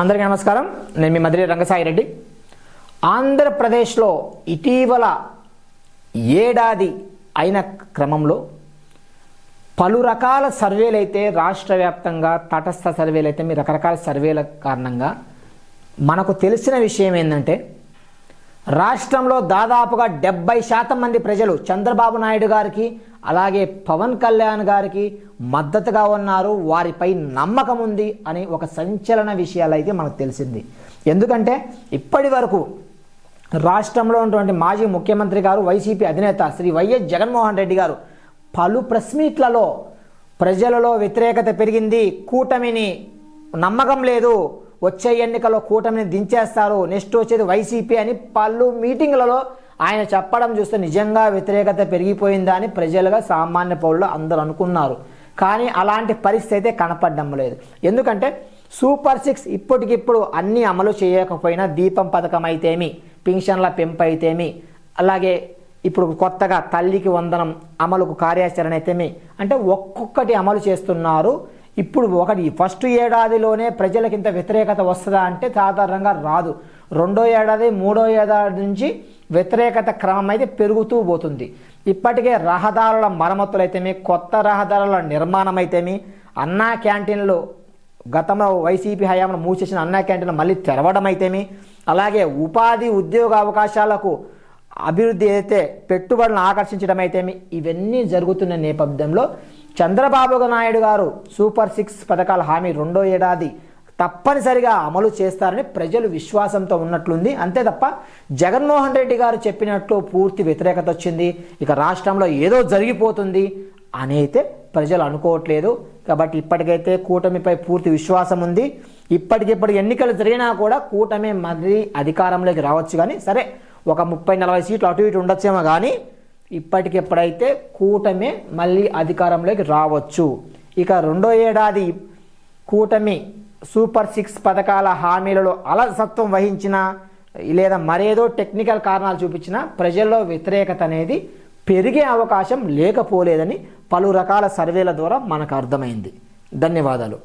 అందరికీ నమస్కారం. నేను మీ మధురి రంగసాయి రెడ్డి. ఆంధ్రప్రదేశ్లో ఇటీవల ఏడాది అయిన క్రమంలో పలు రకాల సర్వేలు అయితే రాష్ట్ర వ్యాప్తంగా తటస్థ సర్వేలు అయితే మీ రకరకాల సర్వేల కారణంగా మనకు తెలిసిన విషయం ఏంటంటే రాష్ట్రంలో దాదాపుగా డెబ్బై శాతం మంది ప్రజలు చంద్రబాబు నాయుడు గారికి అలాగే పవన్ కళ్యాణ్ గారికి మద్దతుగా ఉన్నారు. వారిపై నమ్మకం ఉంది అని ఒక సంచలన విషయాలు అయితే మనకు తెలిసింది. ఎందుకంటే ఇప్పటి వరకు రాష్ట్రంలో ఉన్నటువంటి మాజీ ముఖ్యమంత్రి గారు వైసీపీ అధినేత శ్రీ వైఎస్ జగన్మోహన్ రెడ్డి గారు పలు ప్రెస్ మీట్లలో ప్రజలలో వ్యతిరేకత పెరిగింది. కూటమిని నమ్మకం లేదు. వచ్చే ఎన్నికల్లో కూటమిని దించేస్తారు నెక్స్ట్ వచ్చేది వైసీపీ అని పలు మీటింగ్లలో ఆయన చెప్పడం చూస్తే నిజంగా వ్యతిరేకత పెరిగిపోయిందా అని ప్రజలుగా సామాన్య పౌరులు అందరూ అనుకున్నారు. కానీ అలాంటి పరిస్థితి అయితే కనపడడం లేదు. ఎందుకంటే సూపర్ సిక్స్ ఇప్పటికిప్పుడు అన్నీ అమలు చేయకపోయినా దీపం పథకం అయితేమి పింఛన్ల పెంపు అయితేమి అలాగే ఇప్పుడు కొత్తగా తల్లికి వందనం అమలుకు కార్యాచరణ అయితేమి అంటే ఒక్కొక్కటి అమలు చేస్తున్నారు. ఇప్పుడు ఒకటి ఫస్ట్ ఏడాదిలోనే ప్రజలకు ఇంత వ్యతిరేకత వస్తుందా అంటే సాధారణంగా రాదు. రెండో ఏడాది మూడో ఏడాది నుంచి వ్యతిరేకత క్రమం అయితే పెరుగుతూ పోతుంది. ఇప్పటికే రహదారుల మరమ్మతులు అయితేమి కొత్త రహదారుల నిర్మాణం అయితేమి అన్నా క్యాంటీన్లు గతంలో వైసీపీ హయాంలో మూసేసిన అన్నా క్యాంటీన్లు మళ్ళీ తెరవడం అయితేమి అలాగే ఉపాధి ఉద్యోగ అవకాశాలకు అభివృద్ధి అయితే పెట్టుబడులను ఆకర్షించడం అయితేమి ఇవన్నీ జరుగుతున్న నేపథ్యంలో చంద్రబాబు నాయుడు గారు సూపర్ సిక్స్ పథకాల హామీ రెండో ఏడాది తప్పనిసరిగా అమలు చేస్తారని ప్రజలు విశ్వాసంతో ఉన్నట్లుంది. అంతే తప్ప జగన్మోహన్ రెడ్డి గారు చెప్పినట్లు పూర్తి వ్యతిరేకత వచ్చింది. ఇక రాష్ట్రంలో ఏదో జరిగిపోతుంది అని అయితే ప్రజలు అనుకోవట్లేదు. కాబట్టి ఇప్పటికైతే కూటమిపై పూర్తి విశ్వాసం ఉంది. ఇప్పటికిప్పుడు ఎన్నికలు జరిగినా కూడా కూటమి మళ్ళీ అధికారంలోకి రావచ్చు కానీ సరే ఒక ముప్పై నలభై సీట్లు అటు ఇటు ఉండొచ్చేమో కానీ ఇప్పటికెప్పుడైతే కూటమి మళ్ళీ అధికారంలోకి రావచ్చు. ఇక రెండో ఏడాది కూటమి సూపర్ సిక్స్ పథకాల హామీలలో అలసత్వం వహించిన లేదా మరేదో టెక్నికల్ కారణాలు చూపించిన ప్రజల్లో వ్యతిరేకత అనేది పెరిగే అవకాశం లేకపోలేదని పలు రకాల సర్వేల ద్వారా మనకు అర్థమైంది. ధన్యవాదాలు.